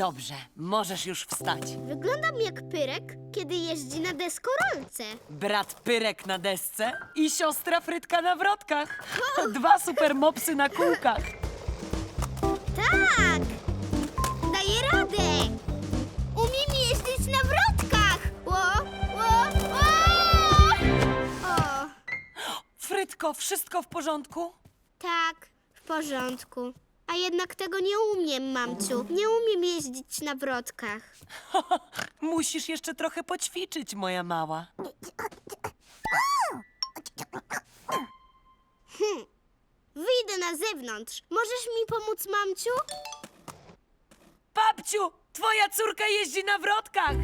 Dobrze, możesz już wstać. Wyglądam jak Pyrek, kiedy jeździ na deskorolce. Brat Pyrek na desce i siostra Frytka na wrotkach. Dwa super mopsy na kółkach. Tak! Daję radę! Umiem jeździć na wrotkach! Ło, ło, ło! O, Frytko, wszystko w porządku? tak, w porządku. A jednak tego nie umiem, mamciu. Nie umiem jeździć na wrotkach. Musisz jeszcze trochę poćwiczyć, moja mała. Wyjdę na zewnątrz. Możesz mi pomóc, mamciu? Babciu, twoja córka jeździ na wrotkach.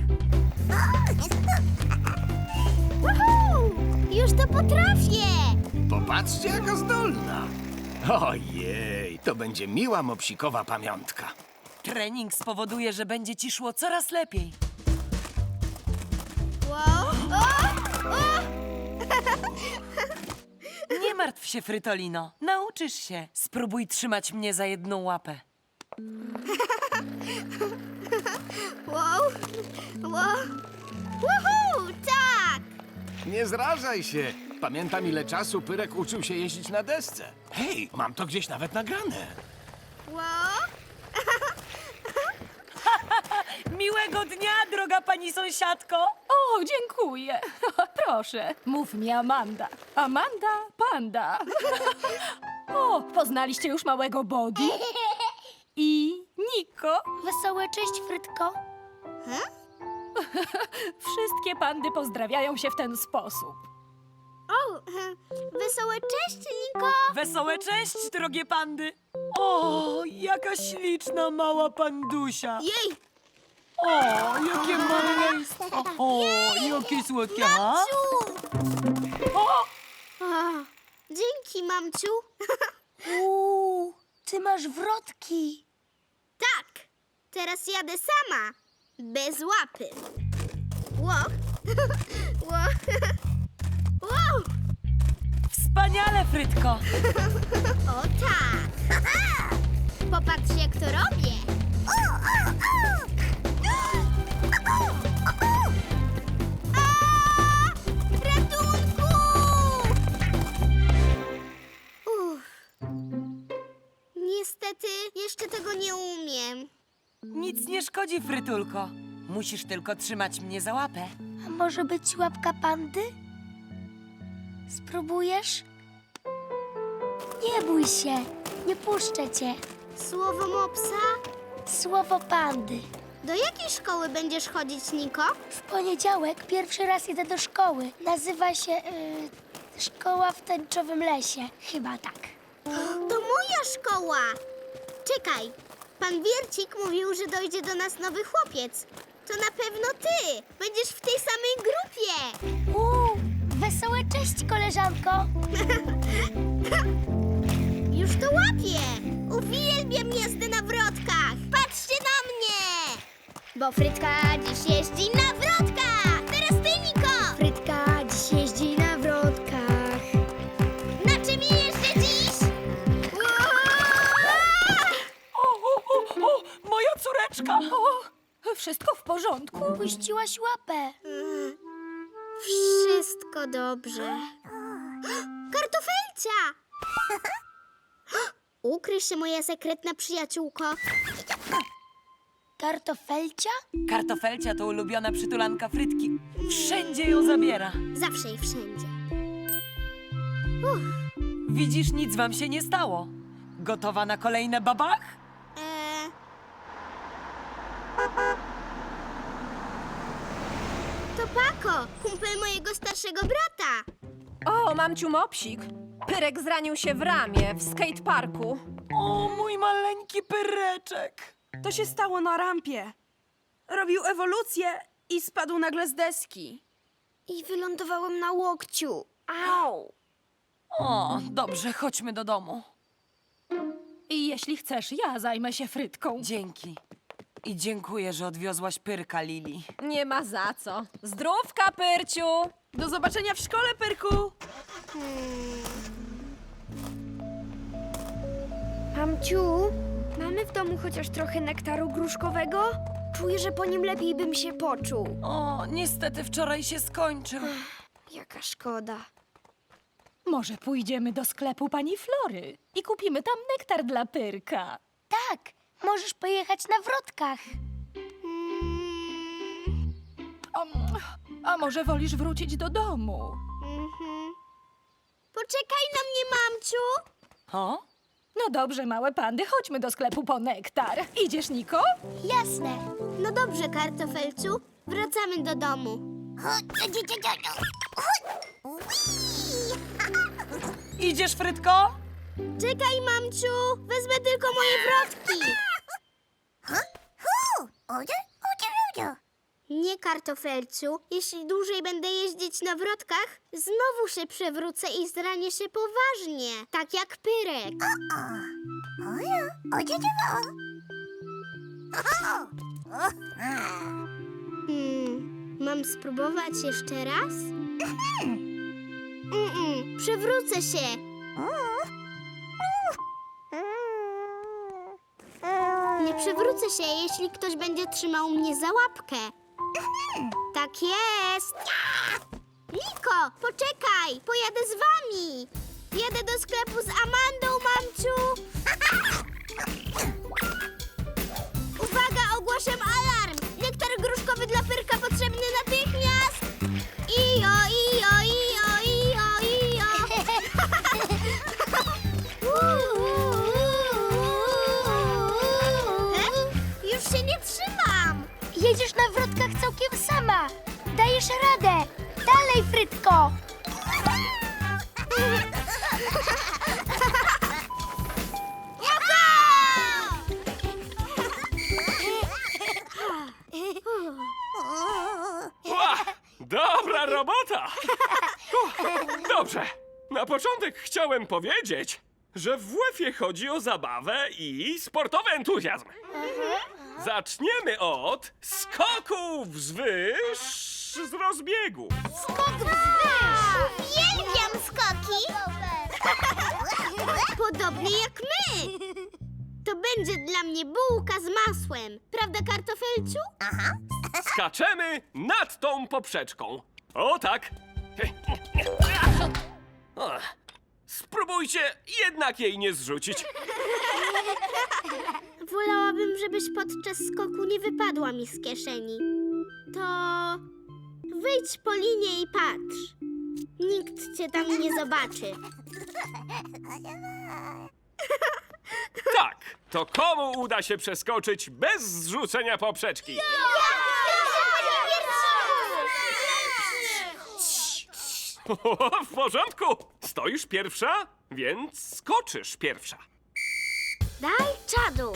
Woohoo! Już to potrafię! Popatrzcie, jaka zdolna. Ojej, to będzie miła mopsikowa pamiątka. Trening spowoduje, że będzie ci szło coraz lepiej. Wow! O! O! Nie martw się, Frytolino. Nauczysz się. Spróbuj trzymać mnie za jedną łapę. Wow! Wow! Woohoo! Nie zrażaj się. Pamiętam, ile czasu Pyrek uczył się jeździć na desce. Hej, mam to gdzieś nawet nagrane. Wow! Miłego dnia, droga pani sąsiadko. O, dziękuję. Proszę, mów mi Amanda. Amanda, panda. O, poznaliście już małego Bodi? I Niko. Wesołe cześć, Frytko. Wszystkie pandy pozdrawiają się w ten sposób. O! Wesołe cześć, Niko! Wesołe cześć, drogie pandy. O, jaka śliczna mała pandusia. Jej! O, jakie maleństwo. O, jakie słodkie. A? O, O, dzięki, mamciu. Uuu, ty masz wrotki. Tak, teraz jadę sama. Bez łapy. Ło! Ło! Wow! wspaniale, Frytko. O tak! Popatrz, jak to robię. A! Nic nie szkodzi, Frytulko. Musisz tylko trzymać mnie za łapę. A może być łapka pandy? Spróbujesz? Nie bój się, nie puszczę cię. Słowo mopsa? Słowo pandy. Do jakiej szkoły będziesz chodzić, Niko? W poniedziałek pierwszy raz idę do szkoły. Nazywa się y, Szkoła w Tęczowym Lesie. Chyba tak. To moja szkoła! Czekaj, pan Wiercik mówił, że dojdzie do nas nowy chłopiec. To na pewno ty! Będziesz w tej samej grupie! Uuu, wesołe cześć, koleżanko. Już to łapię! Uwielbiam jazdę na wrotkach! Patrzcie na mnie! Bo Frytka dziś jeździ na wrotkach! Córeczka. O, wszystko w porządku. Puściłaś łapę. Wszystko dobrze. Kartofelcia! Ukryj się, moja sekretna przyjaciółko. Kartofelcia? Kartofelcia to ulubiona przytulanka Frytki. Wszędzie ją zabiera. Zawsze i wszędzie. Widzisz, nic wam się nie stało. Gotowa na kolejne babach? Eee... To Pako, kumpel mojego starszego brata. O, mamciu Mopsik. Pyrek zranił się w ramię w skateparku. O, mój maleńki pyreczek. To się stało na rampie. Robił ewolucję i spadł nagle z deski. I wylądowałem na łokciu. Au! O, dobrze, chodźmy do domu. I jeśli chcesz, ja zajmę się frytką. Dzięki. I dziękuję, że odwiozłaś pyrka, Lili. Nie ma za co. Zdrówka, Pyrciu! Do zobaczenia w szkole, Pyrku! Mamciu, Mamy w domu chociaż trochę nektaru gruszkowego? Czuję, że po nim lepiej bym się poczuł. O, niestety wczoraj się skończył. Jaka szkoda. Może pójdziemy do sklepu pani Flory i kupimy tam nektar dla Pyrka. Tak, możesz pojechać na wrotkach. O, a może wolisz wrócić do domu? Mhm. Poczekaj na mnie, mamciu. O? No dobrze, małe pandy, chodźmy do sklepu po nektar. Idziesz, Niko? Jasne. No dobrze, kartofelcu. Wracamy do domu. Idziesz, Frytko? Czekaj, mamciu. Wezmę tylko moje wrotki. Nie, kartofelcu. Jeśli dłużej będę jeździć na wrotkach, znowu się przewrócę i zranię się poważnie. Tak jak Pyrek. Hmm, mam spróbować jeszcze raz? Mm-mm, przewrócę się. Nie przewrócę się, jeśli ktoś będzie trzymał mnie za łapkę. Tak jest. Niko, poczekaj, pojadę z wami. Jedę do sklepu z Amandą, mamciu. Uwaga, ogłaszam alarm. Nektar gruszkowy dla Pyrka potrzebny natychmiast. Ijo, ijo, ijo, Jedziesz na wrotkach całkiem sama. Dajesz radę. Dalej, Frytko. Ła, dobra robota! Dobrze. Na początek chciałem powiedzieć, że w WF-ie chodzi o zabawę i sportowy entuzjazm. Zaczniemy od skoku wzwyż z rozbiegu. Uwielbiam skoki. Podobnie jak my. To będzie dla mnie bułka z masłem. Prawda, kartofelciu? Skaczemy nad tą poprzeczką. O tak. O, Spróbujcie jednak jej nie zrzucić. Wolałabym, żebyś podczas skoku nie wypadła mi z kieszeni. To wyjdź po linie i patrz. Nikt cię tam nie zobaczy. Tak, to komu uda się przeskoczyć bez zrzucenia poprzeczki? W porządku. Stoisz pierwsza, więc skoczysz pierwsza. Daj czadu.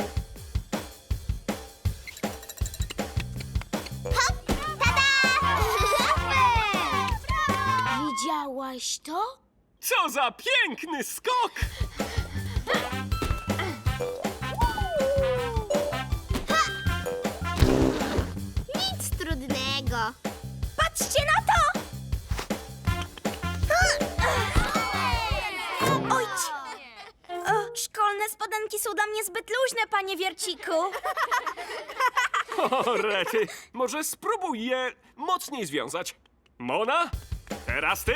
Hop! Tada! Widziałaś to? Co za piękny skok! Nic trudnego. Patrzcie na to! Spodenki są dla mnie zbyt luźne, panie Wierciku. O, rety, może spróbuj je mocniej związać. Mona, teraz ty?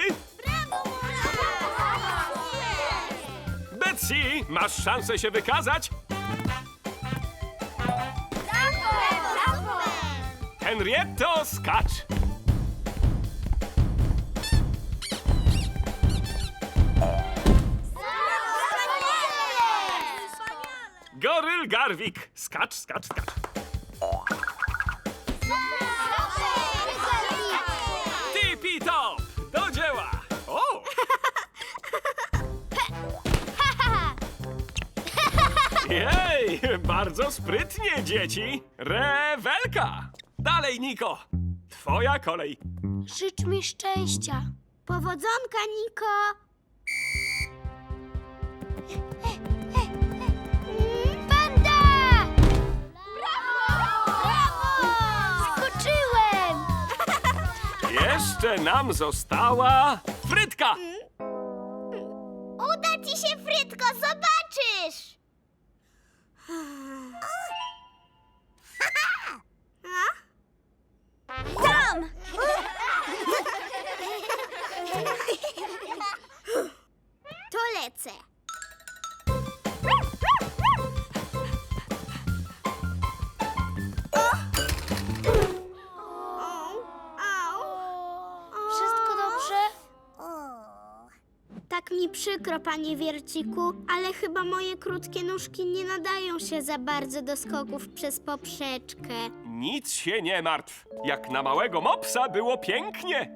Betsy, masz szansę się wykazać. Henrietto, skacz! Goryl Garwik, skacz, skacz, skacz. Tipi top, do dzieła! O! Bardzo sprytnie, dzieci. Rewelka! Dalej, Niko. Twoja kolej. Życz mi szczęścia. Powodzonka, Niko. jeszcze nam została frytka! Uda ci się, Frytko, zobaczysz! Tam! To lecę. Przykro, panie Wierciku, ale chyba moje krótkie nóżki nie nadają się za bardzo do skoków przez poprzeczkę. Nic się nie martw. Jak na małego mopsa było pięknie.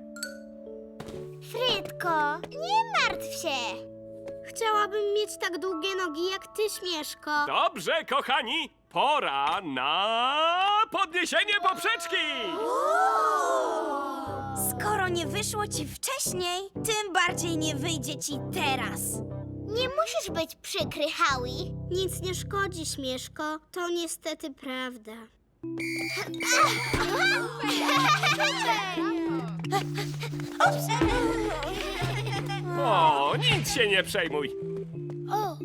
Frytko, nie martw się. Chciałabym mieć tak długie nogi jak ty, Śmieszko. Dobrze, kochani, pora na podniesienie poprzeczki. Skoro nie wyszło ci wcześniej, tym bardziej nie wyjdzie ci teraz. Nie musisz być przykry, Howie. Nic nie szkodzi, Śmieszko. To niestety prawda. O, nic się nie przejmuj. O!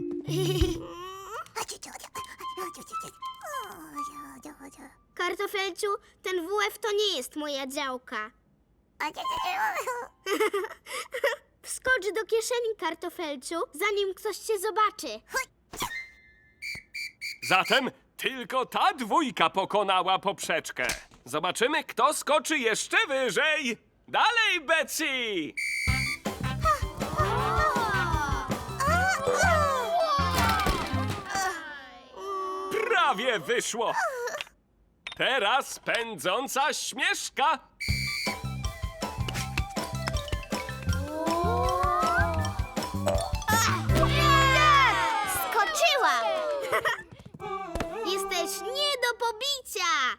Kartofelciu, ten WF to nie jest moja działka. Wskocz do kieszeni, kartofelciu, zanim ktoś cię zobaczy. Zatem tylko ta dwójka pokonała poprzeczkę. Zobaczymy, kto skoczy jeszcze wyżej. Dalej, Betsy! Prawie wyszło. Teraz pędząca śmieszka.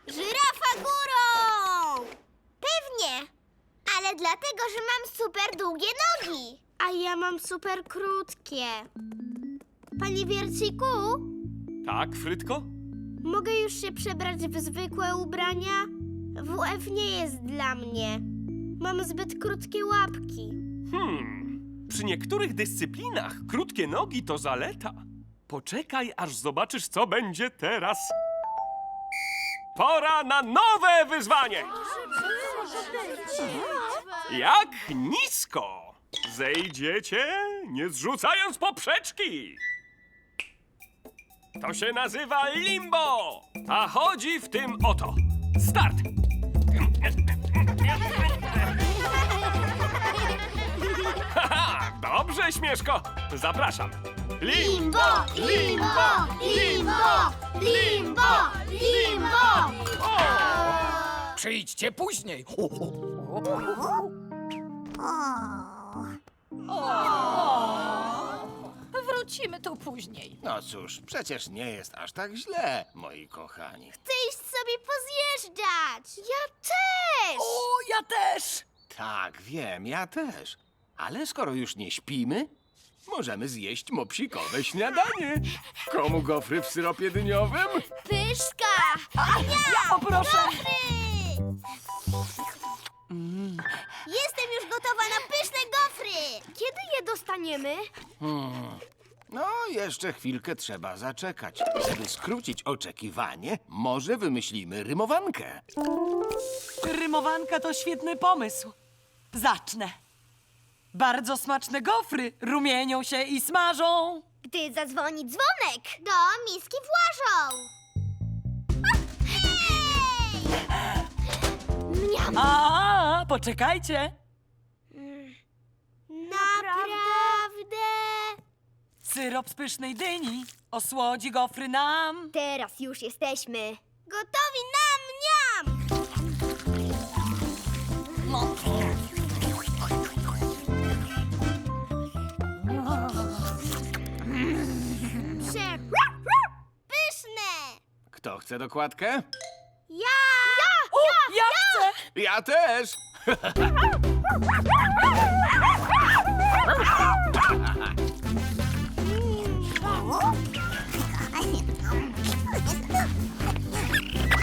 Żyrafa górą! Pewnie, ale dlatego, że mam super długie nogi. A ja mam super krótkie. Panie Wierciku, Tak, Frytko? mogę już się przebrać w zwykłe ubrania? WF nie jest dla mnie. Mam zbyt krótkie łapki. Hmm. Przy niektórych dyscyplinach krótkie nogi to zaleta. Poczekaj, aż zobaczysz, co będzie teraz. Pora na nowe wyzwanie! Jak nisko zejdziecie, nie zrzucając poprzeczki? To się nazywa limbo, a chodzi w tym oto. Start! Haha, dobrze, Śmieszko. Zapraszam. Limbo, limbo, limbo, limbo, limbo. Przyjdźcie później. Wrócimy tu później. No cóż, przecież nie jest aż tak źle, moi kochani. Chcę iść sobie pozjeżdżać. Ja też! O, ja też! Tak, wiem, ja też. Ale skoro już nie śpimy, możemy zjeść mopsikowe śniadanie. Komu gofry w syropie dyniowym? Pyszka! Ja poproszę! Jestem już gotowa na pyszne gofry! Kiedy je dostaniemy? No, jeszcze chwilkę trzeba zaczekać. Żeby skrócić oczekiwanie, może wymyślimy rymowankę. Rymowanka to świetny pomysł. Zacznę. Bardzo smaczne gofry rumienią się i smażą. Gdy zadzwoni dzwonek, do miski włażą. A, poczekajcie. Naprawdę? Syrop z pysznej dyni osłodzi gofry nam. Teraz już jesteśmy. Gotowi Kto chce dokładkę? Ja! O, ja chcę! Ja też!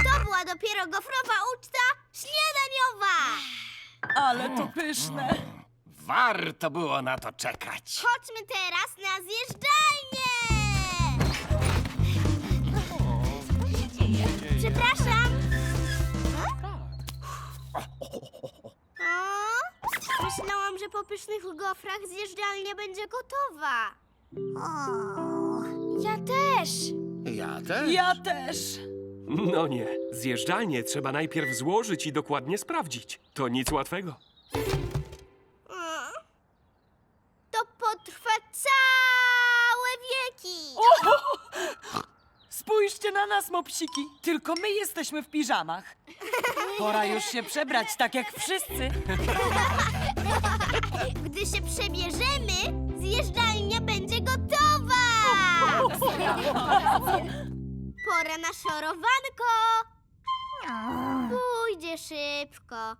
To była dopiero gofrowa uczta śniadaniowa! Ale to pyszne. Warto było na to czekać. Chodźmy teraz na zjeżdżalnię! pysznych gofrach zjeżdżalnia będzie gotowa. Ja też. Ja też. Ja też. No nie, zjeżdżalnię trzeba najpierw złożyć i dokładnie sprawdzić. To nic łatwego. To potrwa całe wieki. Spójrzcie na nas, mopsiki. Tylko my jesteśmy w piżamach. Pora już się przebrać, tak jak wszyscy. Gdy się przebierzemy, zjeżdżalnia będzie gotowa! Pora na szorowanko! Pójdzie szybko.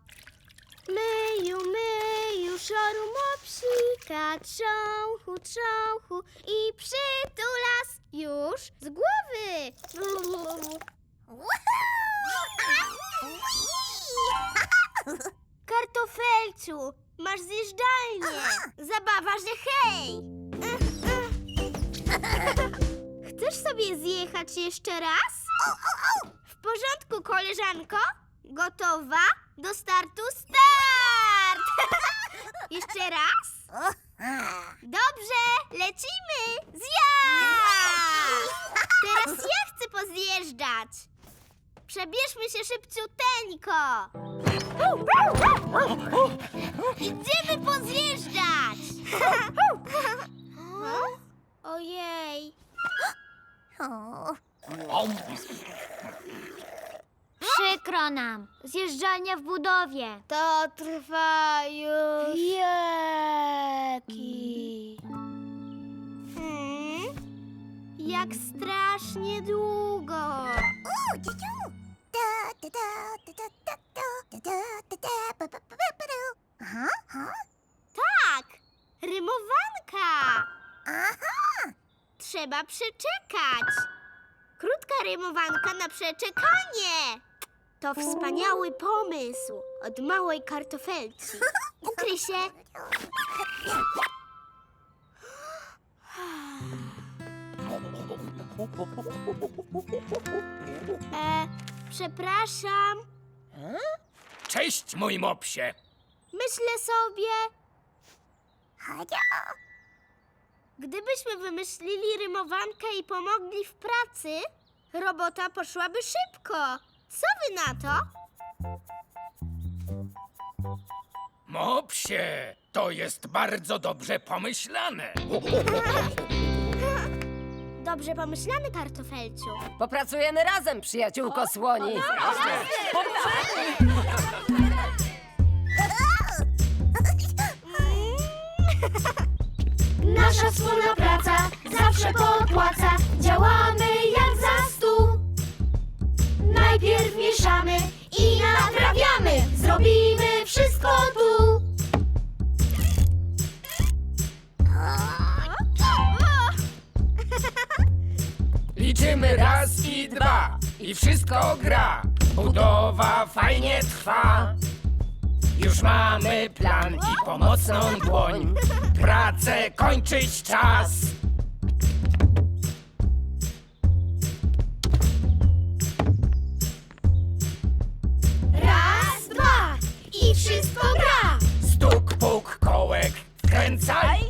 Myju, myju, szoru mopsika, trząchu, trząchu i przytulas już z głowy. Kartofelcu, masz zjeżdżalnię. Zabawa, że hej. Chcesz sobie zjechać jeszcze raz? W porządku, koleżanko? Gotowa? Do startu start! jeszcze raz? Dobrze, lecimy! Zjazd! Teraz ja chcę pozjeżdżać. Przebierzmy się szybciuteńko. Idziemy pozjeżdżać! Ojej. Przykro nam. Zjeżdżalnia w budowie. To trwa już. Jaki? Hmm? Jak strasznie długo. Tak, rymowanka. Trzeba przeczekać. Krótka rymowanka na przeczekanie. To wspaniały pomysł od małej kartofelci. Ukryj się. E, przepraszam. Cześć, mój mopsie. Myślę sobie. Gdybyśmy wymyślili rymowankę i pomogli w pracy, robota poszłaby szybko. Co wy na to? Mopsie, to jest bardzo dobrze pomyślane. Dobrze pomyślany, kartofelciu. Popracujemy razem, przyjaciółko słoni. Nasza wspólna praca zawsze popłaca. Działamy jak za stu. Najpierw mieszamy i naprawiamy. Zrobimy wszystko tu. Liczymy raz i dwa i wszystko gra. Budowa fajnie trwa. Już mamy plan i pomocną dłoń. Pracę kończyć czas. Raz, dwa i wszystko gra. Stuk, puk, kołek, wkręcaj.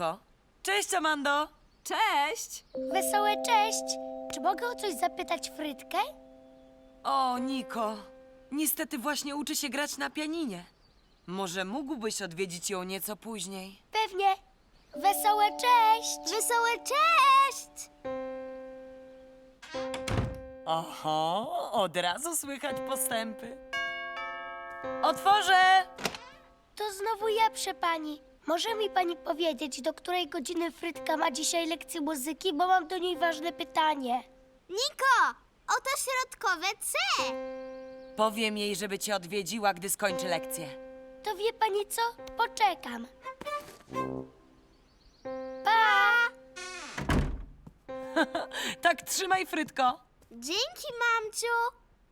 Niko. Cześć, Amando. Cześć! Wesołe cześć. Czy mogę o coś zapytać Frytkę? O, Niko. Niestety właśnie uczy się grać na pianinie. Może mógłbyś odwiedzić ją nieco później? Pewnie. Wesołe cześć. Wesołe cześć! Oho, od razu słychać postępy. Otworzę! To znowu ja, przy pani. Może mi pani powiedzieć, do której godziny Frytka ma dzisiaj lekcję muzyki, bo mam do niej ważne pytanie. Niko, oto środkowe C. Powiem jej, żeby cię odwiedziła, gdy skończy lekcję. To wie pani co? Poczekam. Pa! Tak trzymaj, Frytko. Dzięki, mamciu.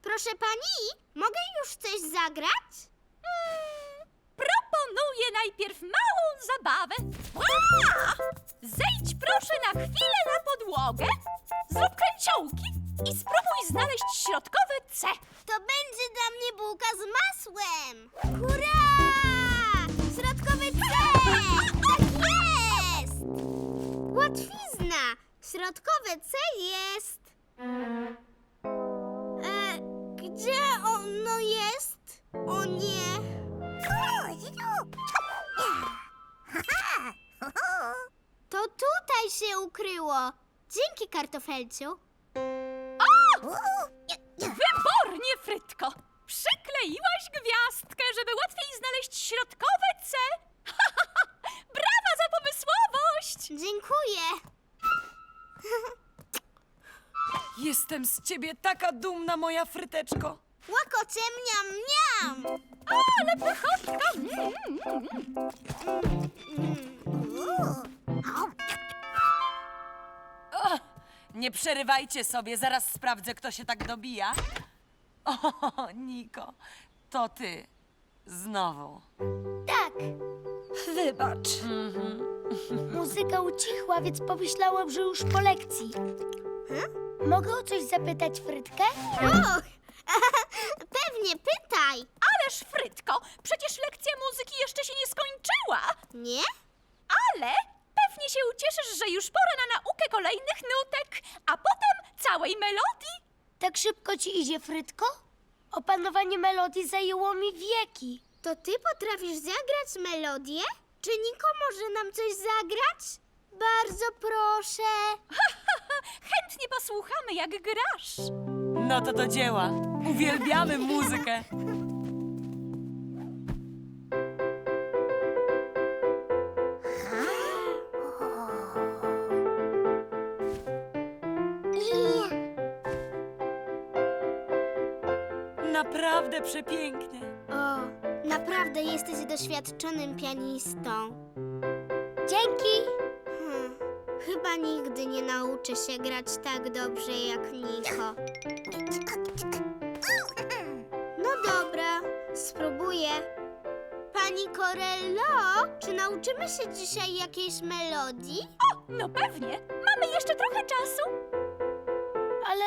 Proszę pani, mogę już coś zagrać? Proponuję najpierw małą zabawę. Zejdź proszę na chwilę na podłogę, zrób kręciołki i spróbuj znaleźć środkowe C. To będzie dla mnie bułka z masłem! Hurra! Środkowy C! Tak jest! Łatwizna! Środkowe C jest... E, gdzie ono jest? O nie! To tutaj się ukryło. Dzięki, kartofelciu. Wybornie, Frytko! Przykleiłaś gwiazdkę, żeby łatwiej znaleźć środkowe C. Brawa za pomysłowość! Dziękuję. Jestem z ciebie taka dumna, moja fryteczko. Łakocie mniam mniam! Ale pychotka! Nie przerywajcie sobie, zaraz sprawdzę, kto się tak dobija. O, Niko, to ty. Znowu. Tak, Wybacz. muzyka ucichła, więc pomyślałam, że już po lekcji. Mogę o coś zapytać Frytkę? Och, pewnie pytaj. Ależ, Frytko, przecież lekcja muzyki jeszcze się nie skończyła. Nie? Ale pewnie się ucieszysz, że już pora na naukę kolejnych nutek, a potem całej melodii. Tak szybko ci idzie, Frytko? Opanowanie melodii zajęło mi wieki. To ty potrafisz zagrać melodię? Czy Niko może nam coś zagrać? Bardzo proszę. Chętnie posłuchamy, jak grasz. No to do dzieła. Uwielbiamy muzykę. Naprawdę przepięknie. O, naprawdę jesteś doświadczonym pianistą. Dzięki! Hmm, chyba nigdy nie nauczę się grać tak dobrze jak Niko. Spróbuję. Pani Corello, czy nauczymy się dzisiaj jakiejś melodii? No pewnie, mamy jeszcze trochę czasu. Ale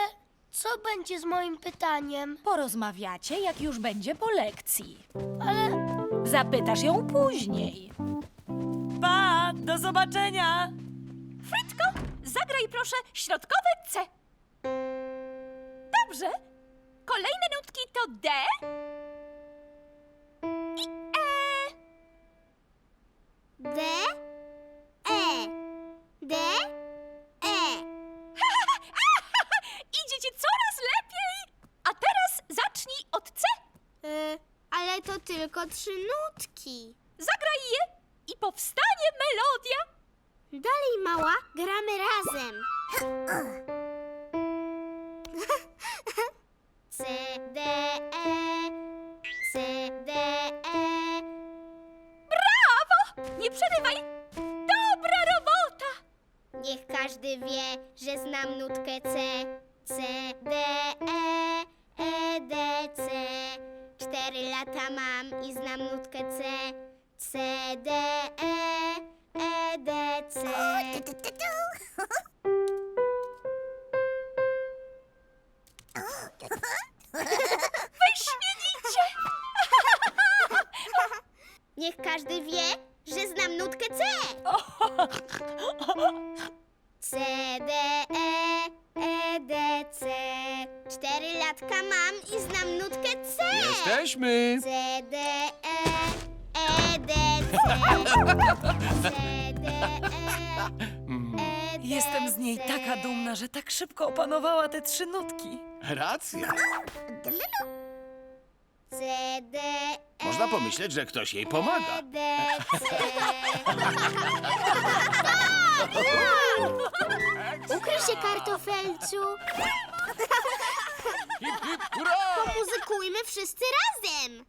co będzie z moim pytaniem? Porozmawiacie, jak już będzie po lekcji. Ale Zapytasz ją później. Pa, do zobaczenia. Frytko, zagraj proszę środkowe C. Dobrze. Kolejne nutki to D D, E, D, E. Idzie ci coraz lepiej. A teraz zacznij od C. Y, ale to tylko trzy nutki. Zagraj je i powstanie melodia. Dalej, mała, gramy razem. każdy wie, że znam nutkę C. C, D, E, E, D, C. Cztery latka mam i znam nutkę C. Jesteśmy! C, D, E, E, D, C. C, D, E, E, D, Jestem z niej C. taka dumna, że tak szybko opanowała te trzy nutki. Racja. C, D, E, Można pomyśleć, że ktoś jej pomaga. E, D, C. Ukryj się, kartofelciu. Hip, hip, hurra! Pomuzykujmy wszyscy razem.